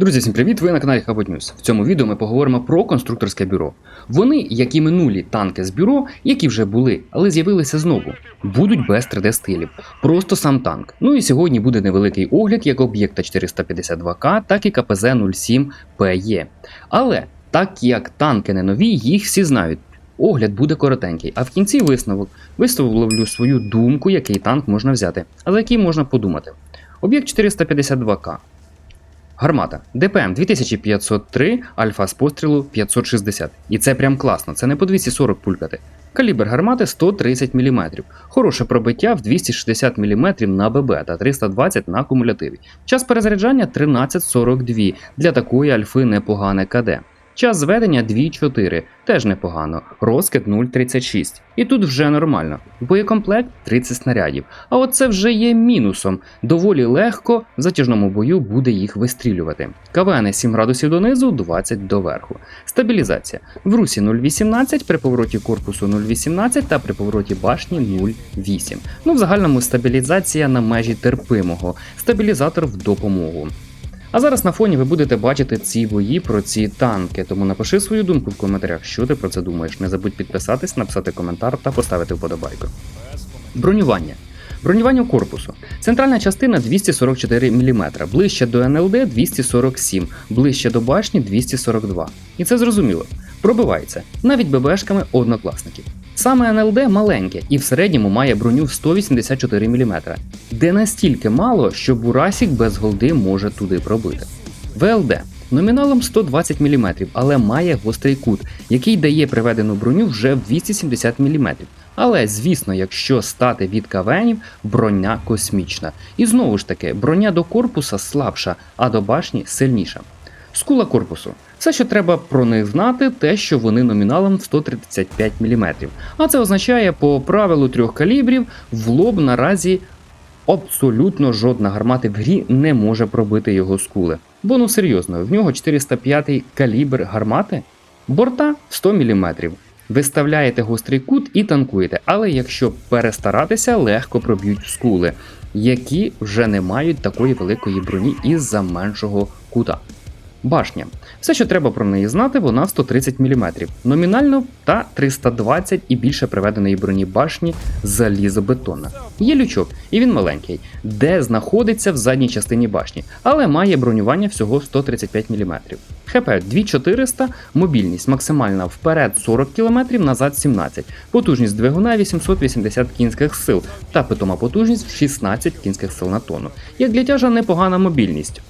Друзі, всім привіт! Ви на каналі Хабот. В цьому відео ми поговоримо про конструкторське бюро. Вони, як і минулі танки з бюро, які вже були, але з'явилися знову, будуть без 3D стилів. Просто сам танк. Ну і сьогодні буде невеликий огляд як об'єкта 452К, так і КПЗ 07 ПЕ. Але так як танки не нові, їх всі знають. Огляд буде коротенький, а в кінці висновок висловлю свою думку, який танк можна взяти, а за який можна подумати. Об'єкт 452К. Гармата ДПМ 2503, альфа з пострілу 560. І це прям класно, це не по 240 пулькати. Калібр гармати 130 мм. Хороше пробиття в 260 мм на ББ та 320 на кумулятиві. Час перезаряджання 13.42. Для такої альфи непогане КД. Час зведення 2.4, теж непогано. Розкид 0.36. І тут вже нормально. Боєкомплект 30 снарядів. А от це вже є мінусом. Доволі легко в затяжному бою буде їх вистрілювати. КВН 7 градусів донизу, 20 доверху. Стабілізація. В русі 0,18, при повороті корпусу 0,18 та при повороті башні 0,8. Ну, в загальному стабілізація на межі терпимого. Стабілізатор в допомогу. А зараз на фоні ви будете бачити ці бої про ці танки. Тому напиши свою думку в коментарях, що ти про це думаєш. Не забудь підписатись, написати коментар та поставити вподобайку. Бронювання. Бронювання корпусу. Центральна частина 244 мм, ближче до НЛД 247, ближче до башні 242. І це зрозуміло. Пробивається навіть ББшками однокласників. Саме НЛД маленьке і в середньому має броню в 184 мм, де настільки мало, що Бурасік без голди може туди пробити. ВЛД номіналом 120 мм, але має гострий кут, який дає приведену броню вже в 270 мм. Але звісно, якщо стати від кавенів, броня космічна. І знову ж таки, броня до корпуса слабша, а до башні сильніша. Скула корпусу. Все, що треба про них знати, те, що вони номіналом 135 мм. А це означає, по правилу трьох калібрів, в лоб наразі абсолютно жодна гармати в грі не може пробити його скули. Бо ну серйозно, в нього 405 калібр гармати, борта 100 мм. Виставляєте гострий кут і танкуєте, але якщо перестаратися, легко проб'ють скули, які вже не мають такої великої броні із-за меншого кута. Башня. Все, що треба про неї знати, вона 130 мм. Номінально та 320 і більше приведеної броні башні залізобетонна. Є лючок, і він маленький, де знаходиться в задній частині башні, але має бронювання всього 135 мм. ХП 2400, мобільність максимальна вперед 40 км, назад 17, потужність двигуна 880 кінських сил та питома потужність в 16 кінських сил на тонну. Як для тяжа непогана мобільність.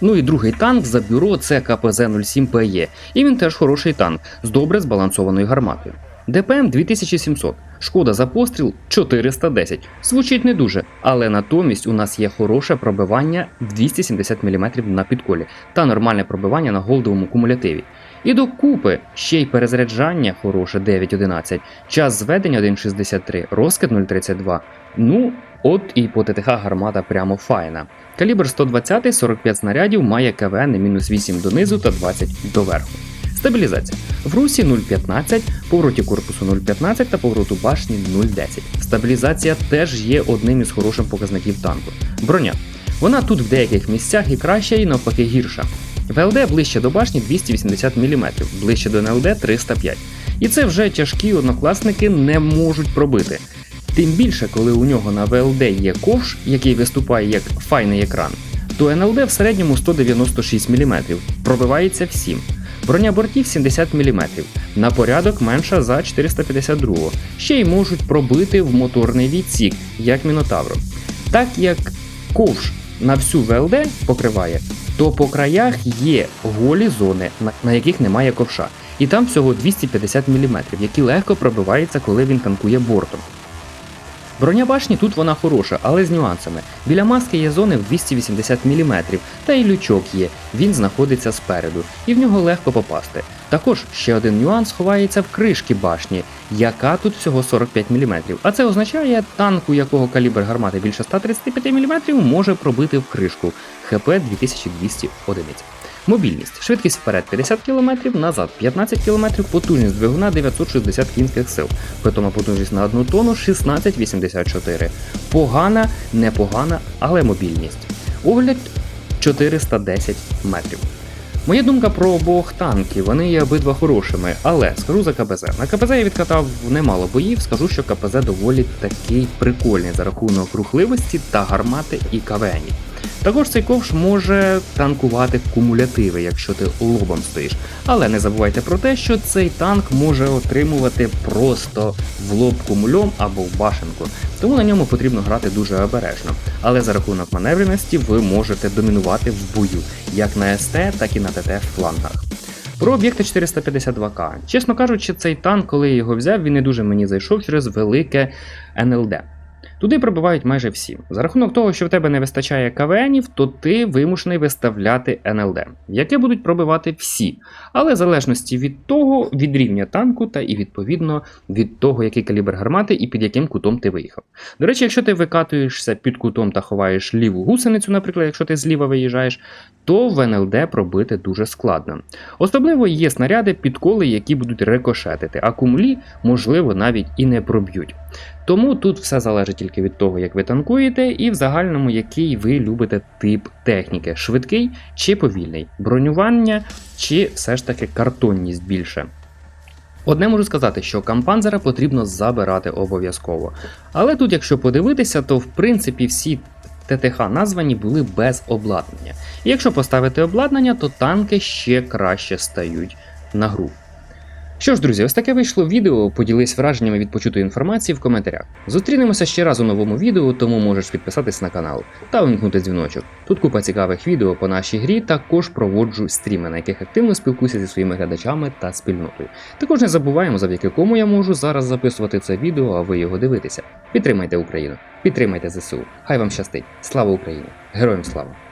Ну і другий танк за бюро це КПЗ-07ПЕ, і він теж хороший танк з добре збалансованою гарматою. ДПМ 2700, шкода за постріл 410. Звучить не дуже, але натомість у нас є хороше пробивання 270 мм на підколі та нормальне пробивання на голдовому кумулятиві. І докупи ще й перезаряджання хороше 9.11, час зведення 1.63, розкид 0.32. Ну, от і по ТТХ гармата прямо файна. Калібр 120 45 снарядів має КВН мінус 8 донизу та 20 доверху. Стабілізація. В русі 0,15, повороті корпусу 0,15 та повороту башні 0,10. Стабілізація теж є одним із хороших показників танку. Броня. Вона тут в деяких місцях і краща, і навпаки гірша. ВЛД ближче до башні 280 мм, ближче до НЛД 305. І це вже тяжкі однокласники не можуть пробити. Тим більше, коли у нього на ВЛД є ковш, який виступає як файний екран, то НЛД в середньому 196 мм, пробивається всім. Броня бортів 70 мм, на порядок менша за 452 ще й можуть пробити в моторний відсік, як Мінотавро. Так як ковш на всю ВЛД покриває, то по краях є голі зони, на- на яких немає ковша. І там всього 250 мм, які легко пробиваються, коли він танкує бортом. Броня башні тут вона хороша, але з нюансами. Біля маски є зони в 280 мм, та й лючок є, він знаходиться спереду, і в нього легко попасти. Також ще один нюанс ховається в кришки башні, яка тут всього 45 мм. А це означає, танк, у якого калібр гармати більше 135 мм, може пробити в кришку ХП 2200 одиниць. Мобільність. Швидкість вперед 50 км, назад 15 км, потужність двигуна 960 кінських сил. Питома потужність на 1 тонну 1684. Погана, непогана, але мобільність. Огляд 410 метрів. Моя думка про обох танків, вони є обидва хорошими, але скажу за КПЗ. На КПЗ я відкатав немало боїв, скажу, що КПЗ доволі такий прикольний за рахунок рухливості та гармати і КВНів. Також цей ковш може танкувати кумулятиви, якщо ти лобом стоїш. Але не забувайте про те, що цей танк може отримувати просто в лоб кумульом або в башенку, тому на ньому потрібно грати дуже обережно. Але за рахунок маневреності ви можете домінувати в бою, як на СТ, так і на ТТ флангах. Про об'єкти 452К. Чесно кажучи, цей танк, коли я його взяв, він не дуже мені зайшов через велике НЛД. Туди пробивають майже всі. За рахунок того, що в тебе не вистачає КВНів, то ти вимушений виставляти НЛД, яке будуть пробивати всі, але в залежності від того, від рівня танку та і відповідно від того, який калібр гармати і під яким кутом ти виїхав. До речі, якщо ти викатуєшся під кутом та ховаєш ліву гусеницю, наприклад, якщо ти зліва виїжджаєш, то в НЛД пробити дуже складно. Особливо є снаряди підколи, які будуть рикошетити, а кумулі, можливо, навіть і не проб'ють. Тому тут все залежить тільки від того, як ви танкуєте, і в загальному, який ви любите тип техніки: швидкий чи повільний, бронювання, чи все ж таки картонність більше. Одне можу сказати, що кампанзера потрібно забирати обов'язково. Але тут, якщо подивитися, то в принципі всі ТТХ названі були без обладнання. І якщо поставити обладнання, то танки ще краще стають на гру. Що ж, друзі, ось таке вийшло відео. Поділись враженнями від почутої інформації в коментарях. Зустрінемося ще раз у новому відео, тому можеш підписатись на канал та вимкнути дзвіночок. Тут купа цікавих відео по нашій грі, також проводжу стріми, на яких активно спілкуюся зі своїми глядачами та спільнотою. Також не забуваємо, завдяки кому я можу зараз записувати це відео, а ви його дивитеся. Підтримайте Україну, підтримайте ЗСУ. Хай вам щастить! Слава Україні! Героям слава!